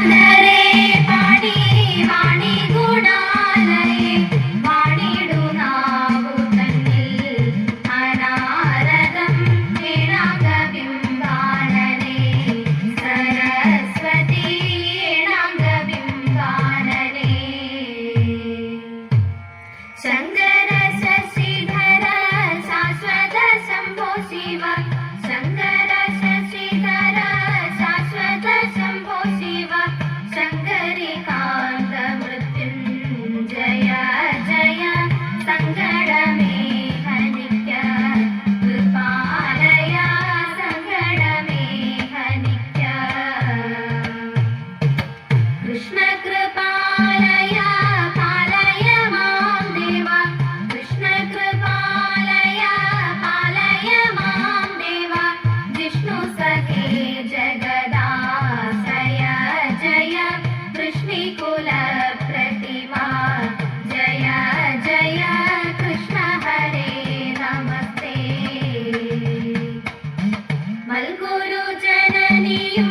പാടി നീയും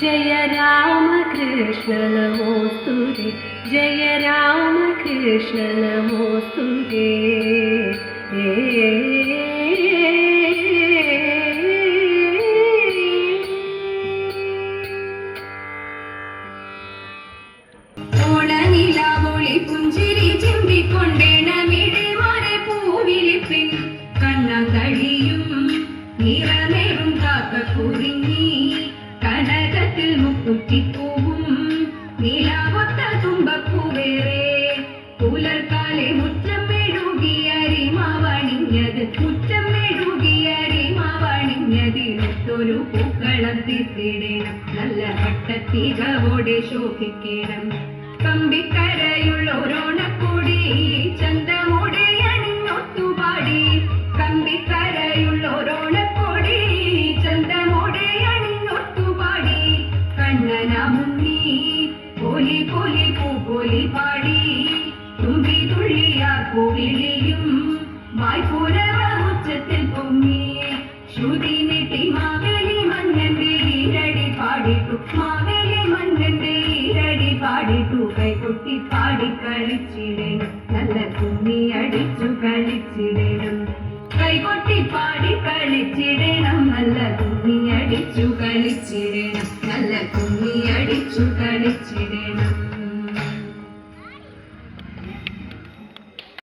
ജയ രാമകൃഷ്ണ നമോസ്തുതേ. ജയ രാമകൃഷ്ണ ചിന്തിക്കൊണ്ടേണമിടെ മാറെ മുക്കുറ്റിപ്പൂവും നിലാവൊത്ത തുമ്പപ്പൂവേറെ. പുലർക്കാലെ മുറ്റം മെഴുകിയ അരിമാവണിഞ്ഞത് മുറ്റം മെഴുകിയ അരിമാവണിഞ്ഞതിലൊത്തൊരു പൂക്കളം തീർത്തിടണം. നല്ല പട്ടത്തികവോടെ ശോഭിക്കണം. കമ്പിക്കരയുള്ളൊരോണക്കൂടി ചന്തമോടെ കമ്പിക്കരയുള്ളൊരോണക്കൂടി ചന്തമോടെ അണിഞ്ഞൊത്തുപാടി. കണ്ണന പാടി. വായ്പൂരവ ഉച്ചത്തിൽ പൊങ്ങി. ശ്രുതി ஆடி தூக்கை கொட்டி பாடி கழிச்சிடேன். நல்ல துணி அடிச்சு கழிச்சிடேனும். கை கொட்டி பாடி கழிச்சிடேனும். நல்ல துணி அடிச்சு கழிச்சிடேனும். நல்ல துணி அடி